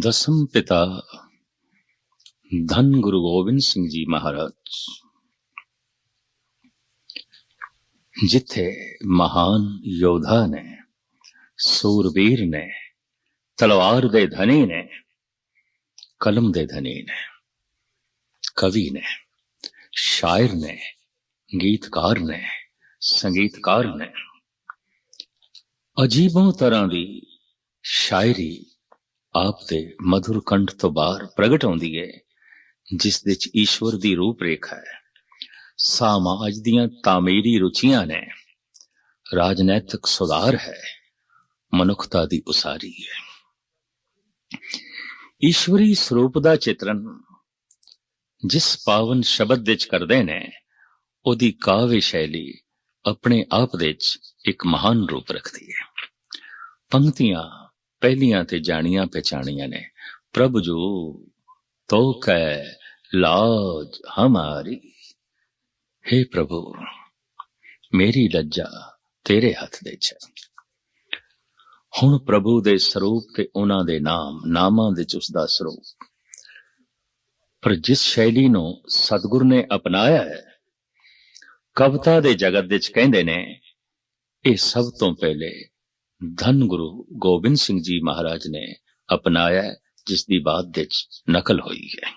ਦਸਮ ਪਿਤਾ ਧੰਨ ਗੁਰੂ ਗੋਬਿੰਦ ਸਿੰਘ ਜੀ ਮਹਾਰਾਜ। ਜਿੱਥੇ ਮਹਾਨ ਯੋਧਾ ਨੇ, ਸੂਰਬੀਰ ਨੇ, ਤਲਵਾਰ ਦੇ ਧਨੀ ਨੇ, ਕਲਮ ਦੇ ਧਨੀ ਨੇ, ਕਵੀ ਨੇ, ਸ਼ਾਇਰ ਨੇ, ਗੀਤਕਾਰ ਨੇ, ਸੰਗੀਤਕਾਰ ਨੇ, ਅਜੀਬੋਂ ਤਰ੍ਹਾਂ ਦੀ ਸ਼ਾਇਰੀ ਆਪ ਦੇ ਮధుਰ ਕੰਠ ਤੋਂ ਬਾਹਰ ਪ੍ਰਗਟ ਹੁੰਦੀ ਹੈ ਜਿਸ ਵਿੱਚ ਈਸ਼ਵਰ ਦੀ ਰੂਪ ਰੇਖਾ ਹੈ ਸਮਾਜ ਦੀਆਂ ਤਾਮੀਰੀ ਰੁਚੀਆਂ ਨੇ। ਰਾਜਨੈਤਿਕ ਸੁਧਾਰ ਹੈ, ਮਨੁੱਖਤਾ ਦੀ ਉਸਾਰੀ ਹੈ। ਈਸ਼ਵਰੀ ਸਰੂਪ ਦਾ ਚਿਤਰਨ ਜਿਸ ਪਾਵਨ ਸ਼ਬਦ ਵਿੱਚ ਕਰਦੇ ਨੇ, ਉਹਦੀ ਕਾਵਿ ਸ਼ੈਲੀ ਆਪਣੇ ਆਪ ਵਿੱਚ ਇੱਕ ਮਹਾਨ ਰੂਪ ਰੱਖਦੀ ਹੈ। ਪੰਕਤੀਆਂ ਪਹਿਲੀਆਂ ਤੇ ਜਾਣੀਆਂ ਪਛਾਣੀਆਂ ਨੇ। ਪ੍ਰਭ ਜੋ ਤੋ ਕੈ ਲਾਜ ਹਮਾਰੀ। हे ਪ੍ਰਭੂ, ਮੇਰੀ ਲੱਜਾ ਤੇਰੇ ਹੱਥ ਦੇ ਚ। ਹੁਣ ਪ੍ਰਭੂ ਦੇ ਸਰੂਪ ਤੇ ਉਹਨਾਂ ਦੇ ਨਾਮ, ਨਾਮਾਂ ਵਿੱਚ ਉਸ ਦਾ ਸਰੂਪ। ਪਰ ਜਿਸ ਸ਼ੈਲੀ ਨੂੰ ਸਤਿਗੁਰ ਨੇ ਅਪਣਾਇਆ ਹੈ, ਕਵਿਤਾ ਦੇ ਜਗਤ ਵਿੱਚ ਕਹਿੰਦੇ ਨੇ, ਇਹ ਸਭ ਤੋਂ ਪਹਿਲੇ ਧੰਨ ਗੁਰੂ ਗੋਬਿੰਦ ਸਿੰਘ ਜੀ ਮਹਾਰਾਜ ਨੇ ਅਪਣਾਇਆ ਜਿਸ ਦੀ ਬਾਤ ਵਿੱਚ ਨਕਲ ਹੋਈ ਹੈ।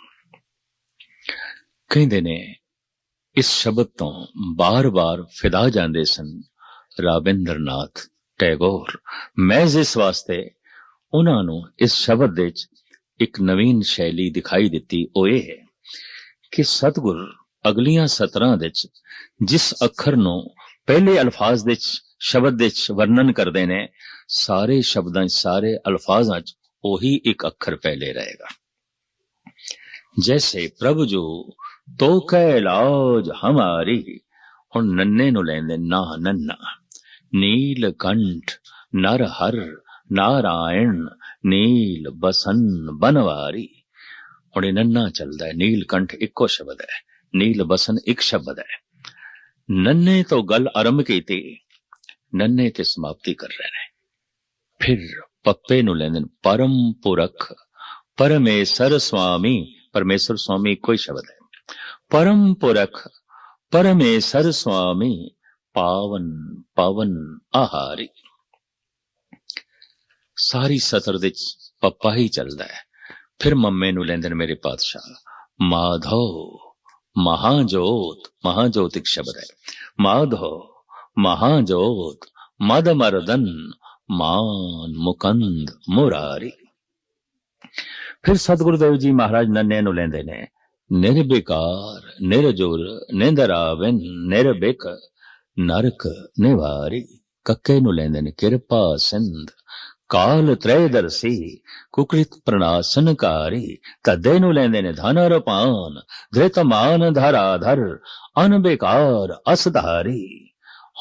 ਕਹਿੰਦੇ ਨੇ, ਇਸ ਸ਼ਬਦ ਤੋਂ ਬਾਰ-ਬਾਰ ਫਿਦਾ ਜਾਂਦੇ ਸਨ ਰਾਬਿੰਦਰਨਾਥ ਟੈਗੋਰ। ਮਹਿਜ਼ ਇਸ ਵਾਸਤੇ ਉਹਨਾਂ ਨੂੰ ਇਸ ਸ਼ਬਦ ਵਿੱਚ ਇੱਕ ਨਵੀਨ ਸ਼ੈਲੀ ਦਿਖਾਈ ਦਿੱਤੀ, ਉਹ ਇਹ ਹੈ ਕਿ ਸਤਿਗੁਰ ਅਗਲੀਆਂ ਸਤਰਾਂ ਵਿੱਚ ਜਿਸ ਅੱਖਰ ਨੂੰ ਪਹਿਲੇ ਅਲਫਾਜ਼ ਵਿੱਚ ਸ਼ਬਦ ਵਿੱਚ ਵਰਣਨ ਕਰਦੇ ਨੇ, ਸਾਰੇ ਸ਼ਬਦਾਂ 'ਚ, ਸਾਰੇ ਅਲਫਾਜ਼ਾਂ 'ਚ ਉਹੀ ਇੱਕ ਅੱਖਰ ਪਹਿਲੇ ਰਹੇਗਾ। ਜੈਸੇ ਪ੍ਰਭ ਜੋ ਤੋ ਕੈ ਲਾਜ ਹਮਾਰੀ, ਹੁਣ ਨੰਨੇ ਨੂੰ ਲੈਂਦੇ ਨਾ ਨੰਨਾ। ਨੀਲ ਕੰਠ ਨਰ ਹਰ ਨਾਰਾਇਣ, ਨੀਲ ਬਸਨ ਬਨਵਾਰੀ। ਹੁਣ ਇਹ ਨੰਨਾ ਚੱਲਦਾ ਹੈ, ਨੀਲ ਕੰਠ ਇੱਕੋ ਸ਼ਬਦ ਹੈ, ਨੀਲ ਬਸਨ ਇੱਕ ਸ਼ਬਦ ਹੈ। ਨੰਨੇ ਤੋਂ ਗੱਲ ਆਰੰਭ ਕੀਤੀ ਨੰਨੇ ਤੇ ਸਮਾਪਤੀ ਕਰ ਰਹੇ ਨੇ ਫਿਰ ਪੱਪੇ ਨੂੰ ਲੈਂਦੇ ਨੇ ਪਰਮ ਪੁਰਖ ਪਰਮੇਸ਼ਰ ਸੁਆਮੀ ਪਰਮੇਸ਼ਰ ਸੁਆਮੀ ਕੋਈ ਸ਼ਬਦ ਹੈ ਪਰਮ ਪੁਰਖ ਪਰਮੇਸ਼ਰ ਸੁਆਮੀ ਪਾਵਨ ਪਵਨ ਆਹਾਰੀ ਸਾਰੀ ਸਤਰ ਦੇ ਚ ਪੱਪਾ ਹੀ ਚੱਲਦਾ ਹੈ ਫਿਰ ਮੰਮੇ ਨੂੰ ਲੈਂਦੇ ਨੇ ਮੇਰੇ ਪਾਤਸ਼ਾਹ ਮਾਧੋ ਮਹਾਜੋਤ ਮਹਾਜੋਤ ਇੱਕ ਸ਼ਬਦ ਹੈ ਮਦ ਮਰਦਨ ਮਾਨ ਮੁਕੰਦ ਮੁਰਾਰੀ ਫਿਰ ਸਤਿਗੁਰਦੇਵ ਜੀ ਮਹਾਰਾਜ ਨੰਨੇ ਨੂੰ ਲੈਂਦੇ ਨੇ ਨਿਰਬੇਕਾਰ ਨਿਰਜੁਰ ਨਿੰਦਰਾਵਨ ਨਿਰਬੇਕ ਨਰਕ ਨਿਵਾਰੀ ਕੱਕੇ ਨੂੰ ਲੈਂਦੇ ਨੇ ਕਿਰਪਾ ਸਿੰਧ ਕਾਲ ਤ੍ਰੈਦਰਸੀ ਕੁਕ੍ਰਿਤ ਪ੍ਰਣਾਸਨਕਾਰੀ ਤਦੇ ਨੂੰ ਲੈਂਦੇ ਨੇ ਧਨ ਰਪਾਨ ਧ੍ਰਿਤਮਾਨ ਧਰਾਧਰ ਅਨਬੇਕਾਰ ਅਸਧਾਰੀ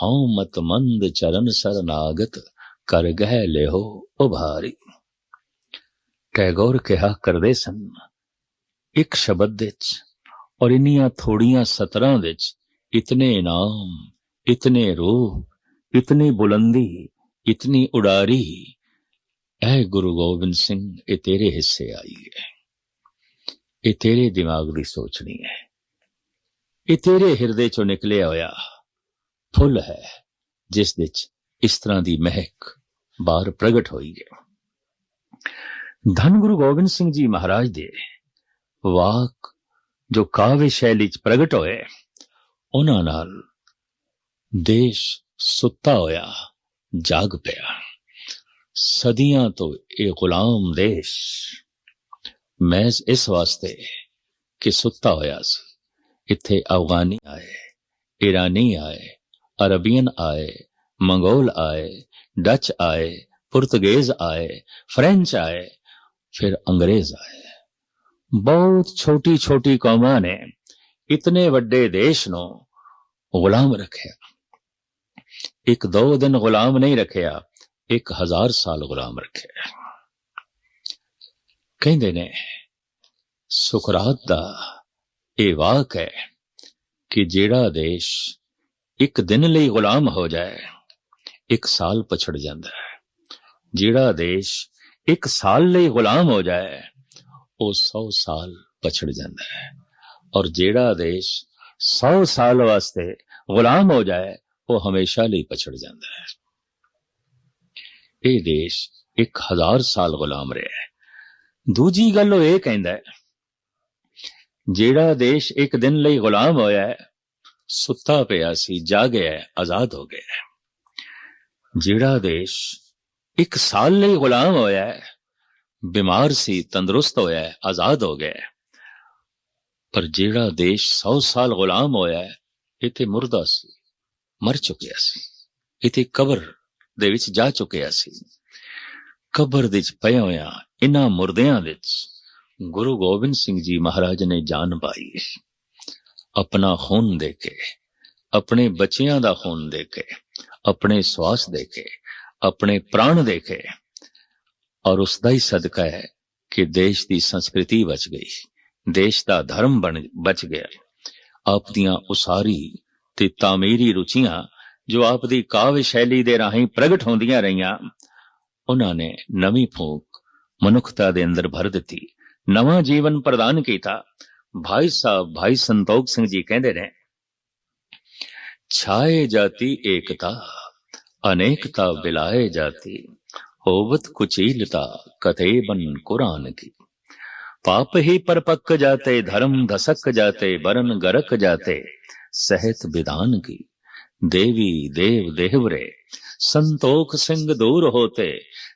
ਹਉ ਮਤਮੰਦ ਚਰਨ ਸਰਨਾਗਤ, ਕਰ ਗਹਿ ਲਿਓ ਉਭਾਰੀ। ਟੈਗੋਰ ਕਿਹਾ, ਕਰਦੇ ਸਨ। ਇੱਕ ਸ਼ਬਦ ਵਿੱਚ ਔਰ ਇੰਨੀਆਂ ਥੋੜੀਆਂ ਸਤਰਾਂ ਵਿੱਚ ਇਤਨੇ ਇਨਾਮ ਇਤਨੇ ਰੂਪ ਇਤਨੀ ਬੁਲੰਦੀ, ਇਤਨੀ ਉਡਾਰੀ, ਐ ਗੁਰੂ ਗੋਬਿੰਦ ਸਿੰਘ, ਇਹ ਤੇਰੇ ਹਿੱਸੇ ਆਈ ਹੈ। ਇਹ ਤੇਰੇ ਦਿਮਾਗ ਦੀ ਸੋਚਣੀ ਹੈ। ਇਹ ਤੇਰੇ ਹਿਰਦੇ ਚੋਂ ਨਿਕਲਿਆ ਹੋਇਆ ਫੁੱਲ ਹੈ, ਜਿਸ ਵਿੱਚ ਇਸ ਤਰ੍ਹਾਂ ਦੀ ਮਹਿਕ ਬਾਹਰ ਪ੍ਰਗਟ ਹੋਈ ਹੈ। ਧੰਨ ਗੁਰੂ ਗੋਬਿੰਦ ਸਿੰਘ ਜੀ ਮਹਾਰਾਜ ਦੇ ਵਾਕ ਜੋ ਕਾਵਿ ਸ਼ੈਲੀ ਚ ਪ੍ਰਗਟ ਹੋਏ, ਉਹਨਾਂ ਨਾਲ ਦੇਸ਼ ਸੁੱਤਾ ਹੋਇਆ, ਜਾਗ ਪਿਆ। ਸਦੀਆਂ ਤੋਂ ਇਹ ਗੁਲਾਮ ਦੇਸ਼ ਮਹਿਜ਼ ਇਸ ਵਾਸਤੇ ਕਿ ਸੁੱਤਾ ਹੋਇਆ ਸੀ। ਇੱਥੇ ਅਫਗਾਨੀ ਆਏ ਈਰਾਨੀ ਆਏ ਅਰਬੀਅਨ ਆਏ, ਮੰਗੋਲ ਆਏ, ਡਚ ਆਏ, ਪੁਰਤਗੇਜ਼ ਆਏ, ਫ੍ਰੈਂਚ ਆਏ, ਫਿਰ ਅੰਗਰੇਜ਼ ਆਏ। ਬਹੁਤ ਛੋਟੀ ਛੋਟੀ ਕੌਮਾਂ ਨੇ ਇਤਨੇ ਵੱਡੇ ਦੇਸ਼ ਨੂੰ ਗੁਲਾਮ ਰੱਖਿਆ। ਇੱਕ ਦੋ ਦਿਨ ਗੁਲਾਮ ਨਹੀਂ ਰੱਖਿਆ, ਇੱਕ ਹਜ਼ਾਰ ਸਾਲ ਗੁਲਾਮ ਰੱਖਿਆ। ਕਹਿੰਦੇ ਨੇ ਸੁਕਰਾਤ ਦਾ ਇਹ ਵਾਕ ਹੈ ਕਿ ਜਿਹੜਾ ਦੇਸ਼ ਇੱਕ ਦਿਨ ਲਈ ਗੁਲਾਮ ਹੋ ਜਾਏ ਇੱਕ ਸਾਲ ਪਛੜ ਜਾਂਦਾ ਹੈ ਜਿਹੜਾ ਦੇਸ਼ ਇੱਕ ਸਾਲ ਲਈ ਗੁਲਾਮ ਹੋ ਜਾਏ ਉਹ 100 ਸਾਲ ਪਛੜ ਜਾਂਦਾ ਹੈ ਔਰ ਜਿਹੜਾ ਦੇਸ਼ 100 ਸਾਲ ਵਾਸਤੇ ਗੁਲਾਮ ਹੋ ਜਾਏ ਉਹ ਹਮੇਸ਼ਾ ਲਈ ਪਛੜ ਜਾਂਦਾ ਹੈ ਇਹ ਦੇਸ਼ 1000 ਸਾਲ ਗੁਲਾਮ ਰਿਹਾ ਹੈ ਦੂਜੀ ਗੱਲ ਉਹ ਇਹ ਕਹਿੰਦਾ ਹੈ ਜਿਹੜਾ ਦੇਸ਼ ਇੱਕ ਦਿਨ ਲਈ ਗੁਲਾਮ ਹੋਇਆ ਹੈ ਸੁੱਤਾ ਪਿਆ ਸੀ ਜਾਗਿਆ ਹੈ, ਆਜ਼ਾਦ ਹੋ ਗਿਆ ਜਿਹੜਾ ਦੇਸ਼ ਇੱਕ ਸਾਲ ਲਈ ਗੁਲਾਮ ਹੋਇਆ ਹੈ, ਬਿਮਾਰ ਸੀ, ਤੰਦਰੁਸਤ ਹੋਇਆ ਹੈ, ਆਜ਼ਾਦ ਹੋ ਗਿਆ ਹੈ। ਪਰ ਜਿਹੜਾ ਦੇਸ਼ 100 ਸਾਲ ਗੁਲਾਮ ਹੋਇਆ ਹੈ, ਇਥੇ ਮੁਰਦਾ ਸੀ, ਮਰ ਚੁੱਕਿਆ ਸੀ। ਇਥੇ ਕਬਰ ਦੇ ਵਿੱਚ ਜਾ ਚੁੱਕਿਆ ਸੀ। ਕਬਰ ਦੇ ਵਿੱਚ ਪਏ ਹੋਇਆ ਇਹਨਾਂ ਮੁਰਦਿਆਂ ਵਿੱਚ ਗੁਰੂ ਗੋਬਿੰਦ ਸਿੰਘ ਜੀ ਮਹਾਰਾਜ ਨੇ ਜਾਨ ਪਾਈ ਆਪਣਾ ਖੂਨ ਦੇ ਕੇ, ਆਪਣੇ ਬੱਚਿਆਂ ਦਾ ਖੂਨ ਦੇ ਕੇ, ਆਪਣੇ ਸਵਾਸ ਦੇ ਕੇ, ਆਪਣੇ ਪ੍ਰਾਣ ਦੇ ਕੇ, ਔਰ ਉਸ ਦਾ ਹੀ ਸਦਕਾ ਹੈ ਕਿ ਦੇਸ਼ ਦੀ ਸੰਸਕ੍ਰਿਤੀ ਬਚ ਗਈ, ਦੇਸ਼ ਦਾ ਧਰਮ ਬਣ, ਬਚ ਗਿਆ। ਆਪ ਦੀਆਂ ਉਸਾਰੀ ਤੇ ਤਾਮੀਰੀ ਰੁਚੀਆਂ ਜੋ ਆਪ ਦੀ ਕਾਵਿ ਸ਼ੈਲੀ ਦੇ ਰਾਹੀਂ ਪ੍ਰਗਟ ਹੁੰਦੀਆਂ ਰਹੀਆਂ, ਉਹਨਾਂ ਨੇ ਨਵੀਂ ਫੂਕ ਮਨੁੱਖਤਾ ਦੇ ਅੰਦਰ ਭਰ ਦਿੱਤੀ, ਨਵਾਂ ਜੀਵਨ ਪ੍ਰਦਾਨ ਕੀਤਾ ਭਾਈ ਸਾਹਿਬ ਭਾਈ ਸੰਤੋਖ ਸਿੰਘ ਜੀ ਕਹਿੰਦੇ ਨੇ ਛਾਏ ਜਾਤੀ ਏਕਤਾ ਅਨੇਕਤਾ ਬਿਲਾਏ ਜਾਤੀ ਹੋਵਤ ਕੁਚੀਲਤਾ ਕਥੇ ਬਨ ਕੁਰਾਨ ਕੀ पाप ही पर पक जाते धर्म धसक जाते बरन गरक जाते सहत विधान की देवी देव देवरे संतोख सिंह दूर होते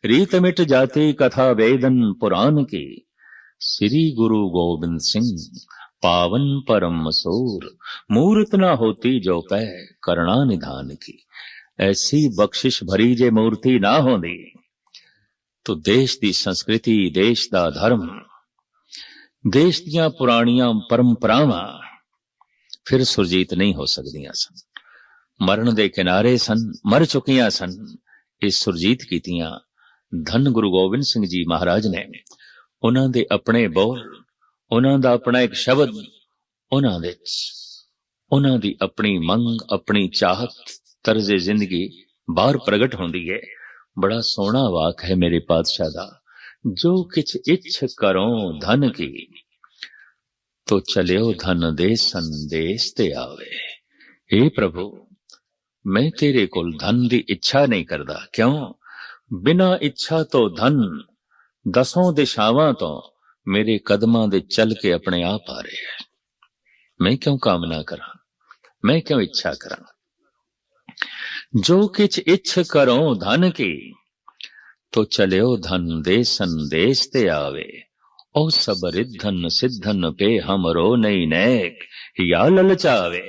रीत मिट जाती कथा वेदन पुराण की श्री गुरु गोविंद सिंह पावन परम मसूर मूर्त न होती जो पै करुणा निधान की ऐसी बख्शिश भरी जे मूर्ति ना होती तो देश दी संस्कृति देश दा धर्म ਦੇਸ਼ ਦੀਆਂ ਪੁਰਾਣੀਆਂ ਪਰੰਪਰਾਵਾਂ ਫਿਰ ਸੁਰਜੀਤ ਨਹੀਂ ਹੋ ਸਕਦੀਆਂ ਸਨ ਮਰਨ ਦੇ ਕਿਨਾਰੇ ਸਨ ਮਰ ਚੁੱਕੀਆਂ ਸਨ ਇਹ ਸੁਰਜੀਤ ਕੀਤੀਆਂ ਧੰਨ ਗੁਰੂ ਗੋਬਿੰਦ ਸਿੰਘ ਜੀ ਮਹਾਰਾਜ ਨੇ ਉਹਨਾਂ ਦੇ ਆਪਣੇ ਬੋਲ ਉਹਨਾਂ ਦਾ ਆਪਣਾ ਇੱਕ ਸ਼ਬਦ, ਉਹਨਾਂ ਵਿੱਚ ਉਹਨਾਂ ਦੀ ਆਪਣੀ ਮੰਗ, ਆਪਣੀ ਚਾਹਤ, ਤਰਜ਼ੇ ਜ਼ਿੰਦਗੀ ਬਾਹਰ ਪ੍ਰਗਟ ਹੁੰਦੀ ਹੈ ਬੜਾ ਸੋਹਣਾ ਵਾਕ ਹੈ ਮੇਰੇ ਪਾਤਸ਼ਾਹ ਦਾ। ਜੋ ਕਿਛ ਇੱਛ ਕਰੋ ਧਨ ਕੀ, ਤੋ ਚਲਿਓ ਧਨ ਦੇ ਸੰਦੇਸ਼ ਤੇ ਆਵੇ। हे ਪ੍ਰਭੂ, ਮੈਂ ਤੇਰੇ ਕੋਲ ਧਨ ਦੀ ਇੱਛਾ ਨਹੀਂ ਕਰਦਾ। ਕਿਉਂ? ਬਿਨਾ ਇੱਛਾ ਤੋਂ ਧਨ दसों दिशावां तो मेरे कदमां दे चल के अपने आप आ रहे हैं मैं क्यों कामना करा मैं क्यों इच्छा करा जो किछ इच्छ करो धन की तो चलियो धन दे संदेश ते आवे ओ सब रिद्धन सिद्धन पे हमरो नहीं नैक या ललचावे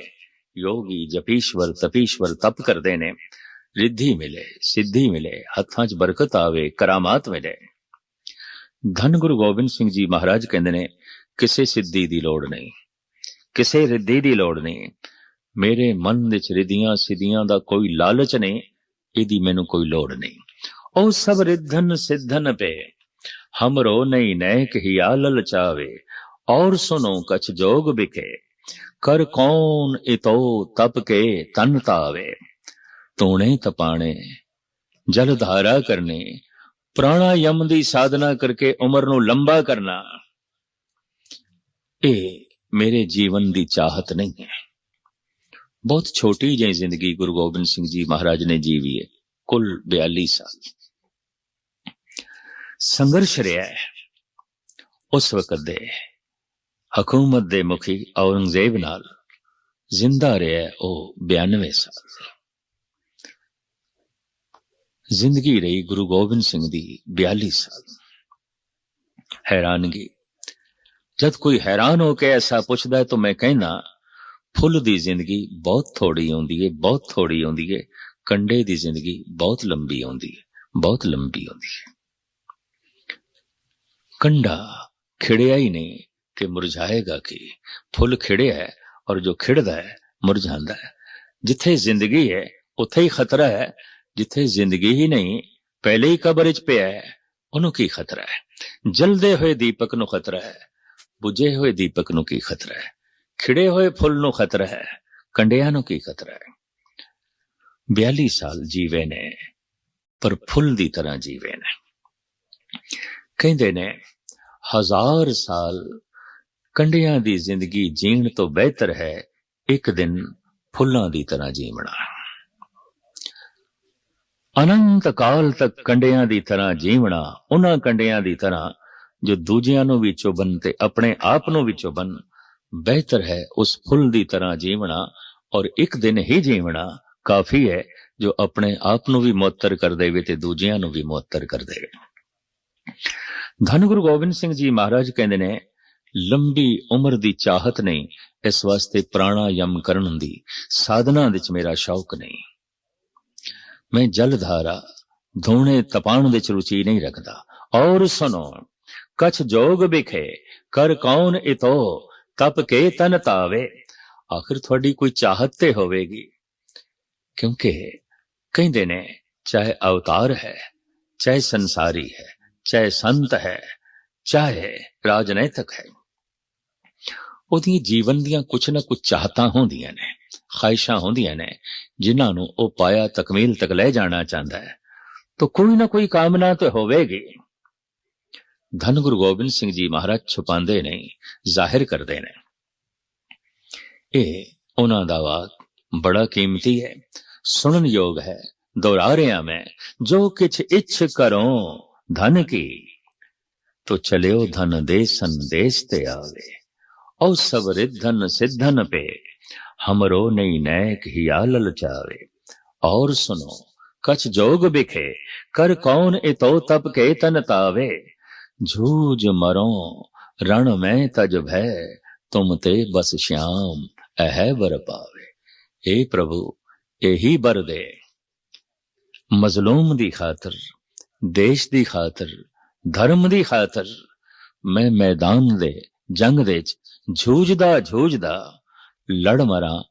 योगी जपीश्वर तपीश्वर तप ਕਰਦੇ ਨੇ ਰਿੱਧੀ ਮਿਲੇ ਸਿੱਧੀ ਮਿਲੇ ਹੱਥਾਂ 'ਚ ਬਰਕਤ ਆਵੇ ਕਰਾਮਾਤ ਮਿਲੇ ਧੰਨ ਗੁਰੂ ਗੋਬਿੰਦ ਸਿੰਘ ਜੀ ਮਹਾਰਾਜ ਕਹਿੰਦੇ ਨੇ, ਕਿਸੇ ਸਿੱਧੀ ਦੀ ਲੋੜ ਨਹੀਂ, ਕਿਸੇ ਰਿੱਧੀ ਦੀ ਲੋੜ ਨਹੀਂ। ਮੇਰੇ ਮਨ ਵਿੱਚ ਰਿੱਧੀਆਂ ਸਿੱਧੀਆਂ ਦਾ ਕੋਈ ਲਾਲਚ ਨਹੀਂ, ਇਹਦੀ ਮੈਨੂੰ ਕੋਈ ਲੋੜ ਨਹੀਂ। ਉਹ ਸਭ ਰਿੱਧਨ ਸਿੱਧਨ ਪੇ ਹਮਰੋ ਨਹੀਂ ਨੈਕ ਹੀ ਆ ਲਲਚਾਵੇ ਔਰ ਸੁਨੋ ਕਛ ਜੋਗ ਵਿਖੇ, ਕਰ ਕੌਣ ਇਤੋ ਤਪ ਕੇ ਤਨ ਤਾਵੇ। ਤੋਣੇ ਤਪਾਣੇ, ਜਲ ਧਾਰਾ ਕਰਨੇ ਪ੍ਰਾਣਾਯਮ ਦੀ ਸਾਧਨਾ ਕਰਕੇ ਉਮਰ ਨੂੰ ਲੰਬਾ ਕਰਨਾ, ਇਹ ਮੇਰੇ ਜੀਵਨ ਦੀ ਚਾਹਤ ਨਹੀਂ ਹੈ। ਬਹੁਤ ਛੋਟੀ ਜਿਹੀ ਜ਼ਿੰਦਗੀ ਗੁਰੂ ਗੋਬਿੰਦ ਸਿੰਘ ਜੀ ਮਹਾਰਾਜ ਨੇ ਜੀਵੀ ਹੈ, ਕੁੱਲ 42 ਸਾਲ। ਸੰਘਰਸ਼ ਰਿਹਾ ਹੈ। ਉਸ ਵਕਤ ਦੇ ਹਕੂਮਤ ਦੇ ਮੁਖੀ ਔਰੰਗਜ਼ੇਬ ਨਾਲ ਜ਼ਿੰਦਾ ਰਿਹਾ ਉਹ 92 ਸਾਲ। ਜ਼ਿੰਦਗੀ ਰਹੀ ਗੁਰੂ ਗੋਬਿੰਦ ਸਿੰਘ ਦੀ 42 ਸਾਲ। ਹੈਰਾਨਗੀ। ਜਦ ਕੋਈ ਹੈਰਾਨ ਹੋ ਕੇ ਐਸਾ ਪੁੱਛਦਾ ਤਾਂ ਮੈਂ ਕਹਿੰਦਾ, ਫੁੱਲ ਦੀ ਜ਼ਿੰਦਗੀ ਬਹੁਤ ਥੋੜੀ ਹੁੰਦੀ ਹੈ ਬਹੁਤ ਥੋੜੀ ਹੁੰਦੀ ਹੈ ਕੰਡੇ ਦੀ ਜ਼ਿੰਦਗੀ ਬਹੁਤ ਲੰਬੀ ਹੁੰਦੀ ਹੈ ਬਹੁਤ ਲੰਬੀ ਹੁੰਦੀ ਹੈ ਕੰਡਾ ਖਿੜਿਆ ਹੀ ਨਹੀਂ ਕਿ ਮੁਰਝਾਏਗਾ ਕਿ। ਫੁੱਲ ਖਿੜਿਆ ਹੈ ਔਰ ਜੋ ਖਿੜਦਾ ਹੈ, ਮੁਰਝਾਉਂਦਾ ਹੈ। ਜਿੱਥੇ ਜ਼ਿੰਦਗੀ ਹੈ, ਉੱਥੇ ਹੀ ਖਤਰਾ ਹੈ ਜਿੱਥੇ ਜ਼ਿੰਦਗੀ ਹੀ ਨਹੀਂ, ਪਹਿਲੇ ਹੀ ਕਬਰ 'ਚ ਪਿਆ ਹੈ, ਉਹਨੂੰ ਕੀ ਖਤਰਾ ਹੈ? ਜਲਦੇ ਹੋਏ ਦੀਪਕ ਨੂੰ ਖਤਰਾ ਹੈ, ਬੁਝੇ ਹੋਏ ਦੀਪਕ ਨੂੰ ਕੀ ਖਤਰਾ ਹੈ? ਖਿੜੇ ਹੋਏ ਫੁੱਲ ਨੂੰ ਖਤਰਾ ਹੈ, ਕੰਡਿਆਂ ਨੂੰ ਕੀ ਖਤਰਾ ਹੈ? 42 ਸਾਲ ਜੀਵੇ ਨੇ, ਪਰ ਫੁੱਲ ਦੀ ਤਰ੍ਹਾਂ ਜੀਵੇ ਨੇ। ਕਹਿੰਦੇ ਨੇ, ਹਜ਼ਾਰ ਸਾਲ ਕੰਡਿਆਂ ਦੀ ਜ਼ਿੰਦਗੀ ਜੀਣ ਤੋਂ ਬਿਹਤਰ ਹੈ, ਇੱਕ ਦਿਨ ਫੁੱਲਾਂ ਦੀ ਤਰ੍ਹਾਂ ਜੀਵਣਾ। ਅਨੰਤ ਕਾਲ ਤੱਕ ਕੰਡਿਆਂ ਦੀ ਤਰ੍ਹਾਂ ਜੀਵਣਾ, ਉਹਨਾਂ ਕੰਡਿਆਂ ਦੀ ਤਰ੍ਹਾਂ ਜੋ ਦੂਜਿਆਂ ਨੂੰ ਵੀ ਚੁਬਨ ਤੇ ਆਪਣੇ ਆਪ ਨੂੰ ਵੀ ਚੁਬਨ ਬਿਹਤਰ ਹੈ ਉਸ ਫੁੱਲ ਦੀ ਤਰ੍ਹਾਂ ਜੀਵਣਾ ਔਰ ਇੱਕ ਦਿਨ ਹੀ ਜੀਵਣਾ ਕਾਫੀ ਹੈ ਜੋ ਆਪਣੇ ਆਪ ਨੂੰ ਵੀ ਮੁਅੱਤਰ ਕਰ ਦੇਵੇ ਤੇ ਦੂਜਿਆਂ ਨੂੰ ਵੀ ਮੁਅੱਤਰ ਕਰ ਦੇਵੇ। ਧੰਨ ਗੁਰੂ ਗੋਬਿੰਦ ਸਿੰਘ ਜੀ ਮਹਾਰਾਜ ਕਹਿੰਦੇ ਨੇ, ਲੰਬੀ ਉਮਰ ਦੀ ਚਾਹਤ ਨਹੀਂ, ਇਸ ਵਾਸਤੇ ਪ੍ਰਾਣਾ ਯਮ ਕਰਨ ਦੀ, ਸਾਧਨਾ ਵਿੱਚ ਮੇਰਾ ਸ਼ੌਕ ਨਹੀਂ। ਮੈਂ ਜਲਧਾਰਾ ਧੋਣੇ ਤਪਾਉਣ ਵਿੱਚ ਰੁਚੀ ਨਹੀਂ ਰੱਖਦਾ। ਔਰ ਸੁਣੋ, ਕਛ ਜੋਗ ਵਿਖੇ, ਕਰ ਕੌਣ ਇਤੋ, ਤਪ ਕੇ ਤਨ ਤਾਵੇ। ਆਖਿਰ ਤੁਹਾਡੀ ਕੋਈ ਚਾਹਤ ਤੇ ਹੋਵੇਗੀ। ਕਿਉਂਕਿ ਕਹਿੰਦੇ ਨੇ, ਚਾਹੇ ਅਵਤਾਰ ਹੈ, ਚਾਹੇ ਸੰਸਾਰੀ ਹੈ, ਚਾਹੇ ਸੰਤ ਹੈ, ਚਾਹੇ ਰਾਜਨੈਤਿਕ ਹੈ। ਉਹਦੀਆਂ ਜੀਵਨ ਦੀਆਂ ਕੁਛ ਨਾ ਕੁਛ ਚਾਹਤਾਂ ਹੁੰਦੀਆਂ ਨੇ। ਖਾਹਿਸ਼ਾਂ ਹੁੰਦੀਆਂ ਨੇ, ਜਿਨ੍ਹਾਂ ਨੂੰ ਉਹ ਪਾਇਆ ਤਕਮੀਲ ਤੱਕ ਲੈ ਜਾਣਾ ਚਾਹੁੰਦਾ ਹੈ। ਤਾਂ ਕੋਈ ਨਾ ਕੋਈ ਕਾਮਨਾ ਤੇ ਹੋਵੇਗੀ। ਧੰਨ ਗੁਰੂ ਗੋਬਿੰਦ ਸਿੰਘ ਜੀ ਮਹਾਰਾਜ ਛੁਪਾਉਂਦੇ ਨਹੀਂ ਜ਼ਾਹਿਰ ਕਰਦੇ ਨੇ। ਇਹ ਉਹਨਾਂ ਦਾ ਵਾਕ ਬੜਾ ਕੀਮਤੀ ਹੈ। ਸੁਣਨ ਯੋਗ ਹੈ ਦੁਹਰਾ ਰਿਹਾ ਮੈਂ, ਜੋ ਕਿਛ ਇੱਛ ਕਰੋ, ਧਨ ਕੀ। ਤੋ ਚਲਿਓ ਧਨ ਦੇ ਸੰਦੇਸ਼ ਤੇ ਆਵੇ। ਔ ਸਭ ਧਨ ਸਿਧਨ ਪੇ। हमरो नहीं नैक हिया ललचावे और सुनो कछ जोग बिखे कर कौन इतो तप के तन तावे झूझ मरो रण में तज भय तुम ते बस श्याम अह बर पावे हे प्रभु यही बर दे ਮਜ਼ਲੂਮ ਦੀ ਖਾਤਰ ਦੇਸ਼ ਦੀ ਖਾਤਰ ਧਰਮ ਦੀ ਖਾਤਰ ਮੈਂ ਮੈਦਾਨ ਦੇ ਜੰਗ ਦੇ ਵਿੱਚ ਝੂਝਦਾ ਝੂਝਦਾ ਲੜ ਮਰਾਂ,